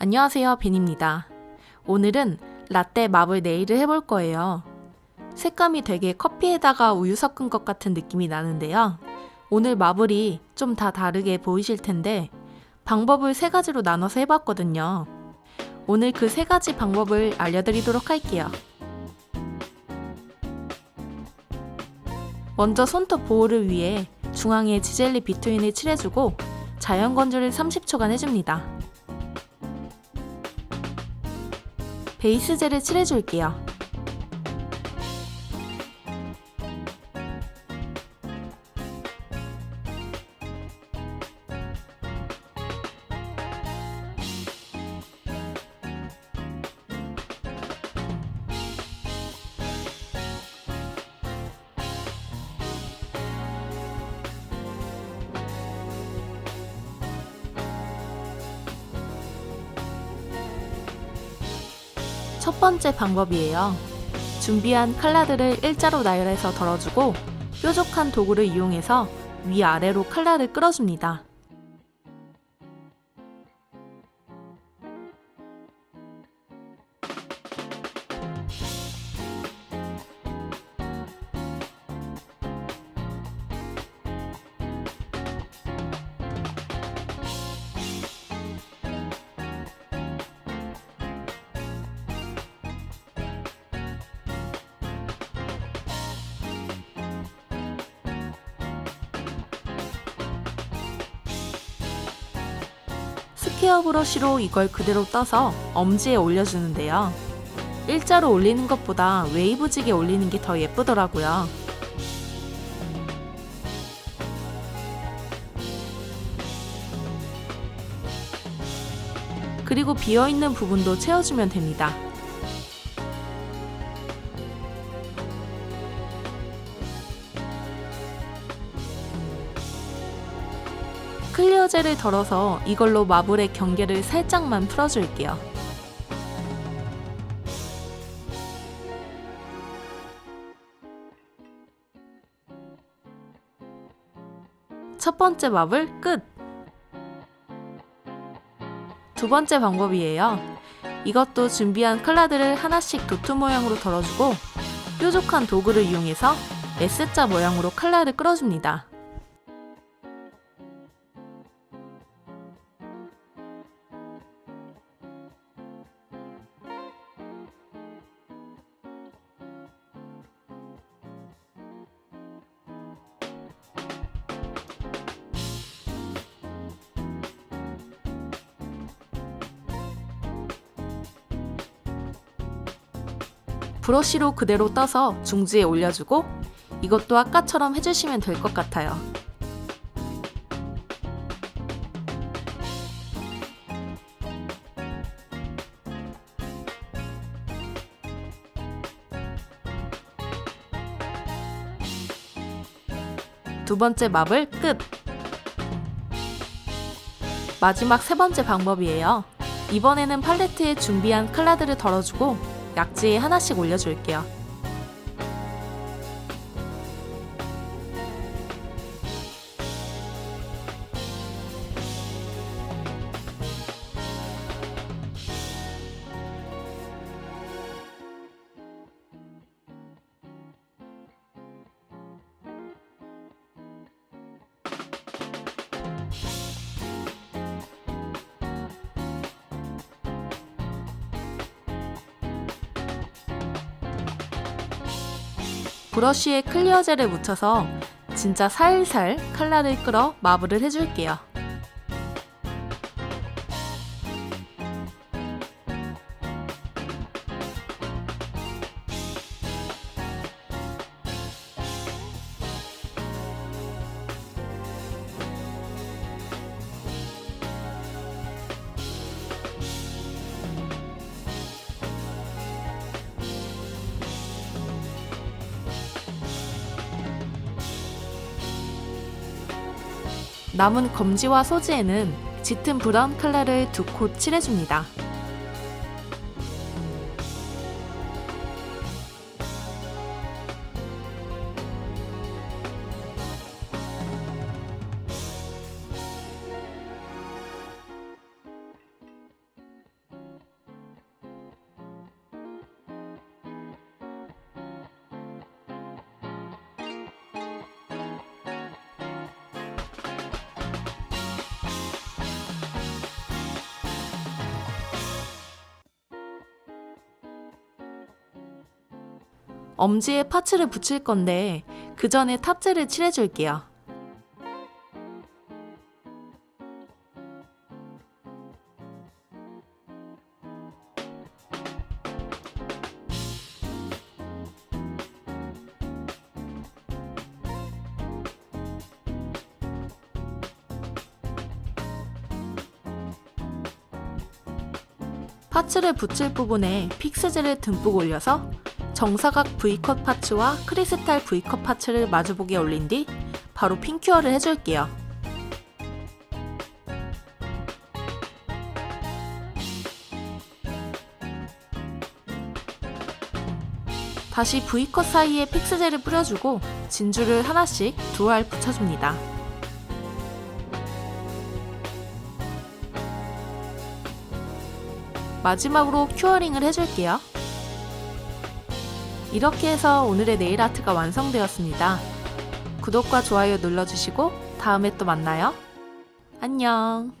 안녕하세요, 빈입니다. 오늘은 라떼 마블 네일을 해볼 거예요. 색감이 되게 커피에다가 우유 섞은 것 같은 느낌이 나는데요. 오늘 마블이 좀 다 다르게 보이실 텐데 방법을 세 가지로 나눠서 해봤거든요. 오늘 그 세 가지 방법을 알려드리도록 할게요. 먼저 손톱 보호를 위해 중앙에 지젤리 비트윈을 칠해주고 자연 건조를 30초간 해줍니다. 베이스 젤을 칠해줄게요. 첫 번째 방법이에요. 준비한 칼라들을 일자로 나열해서 덜어주고 뾰족한 도구를 이용해서 위아래로 칼라를 끌어줍니다. 스퀘어 브러쉬로 이걸 그대로 떠서 엄지에 올려주는데요. 일자로 올리는 것보다 웨이브지게 올리는 게 더 예쁘더라고요. 그리고 비어있는 부분도 채워주면 됩니다. 젤을 덜어서 이걸로 마블의 경계를 살짝만 풀어줄게요. 첫 번째 마블 끝! 두 번째 방법이에요. 이것도 준비한 컬러들을 하나씩 도트 모양으로 덜어주고 뾰족한 도구를 이용해서 S자 모양으로 칼라를 끌어줍니다. 브러쉬로 그대로 떠서 중지에 올려주고 이것도 아까처럼 해주시면 될 것 같아요. 두 번째 마블 끝! 마지막 세 번째 방법이에요. 이번에는 팔레트에 준비한 컬러들을 덜어주고 약지에 하나씩 올려줄게요. 브러쉬에 클리어 젤을 묻혀서 진짜 살살 칼라를 끌어 마블을 해줄게요. 남은 검지와 소지에는 짙은 브라운 컬러를 두코 칠해줍니다. 엄지에 파츠를 붙일 건데 그 전에 탑재를 칠해줄게요. 파츠를 붙일 부분에 픽스젤을 듬뿍 올려서 정사각 V컷 파츠와 크리스탈 V컷 파츠를 마주보게 올린 뒤 바로 핀큐어를 해줄게요. 다시 V컷 사이에 픽스젤을 뿌려주고 진주를 하나씩 두 알 붙여줍니다. 마지막으로 큐어링을 해줄게요. 이렇게 해서 오늘의 네일 아트가 완성되었습니다. 구독과 좋아요 눌러주시고 다음에 또 만나요. 안녕.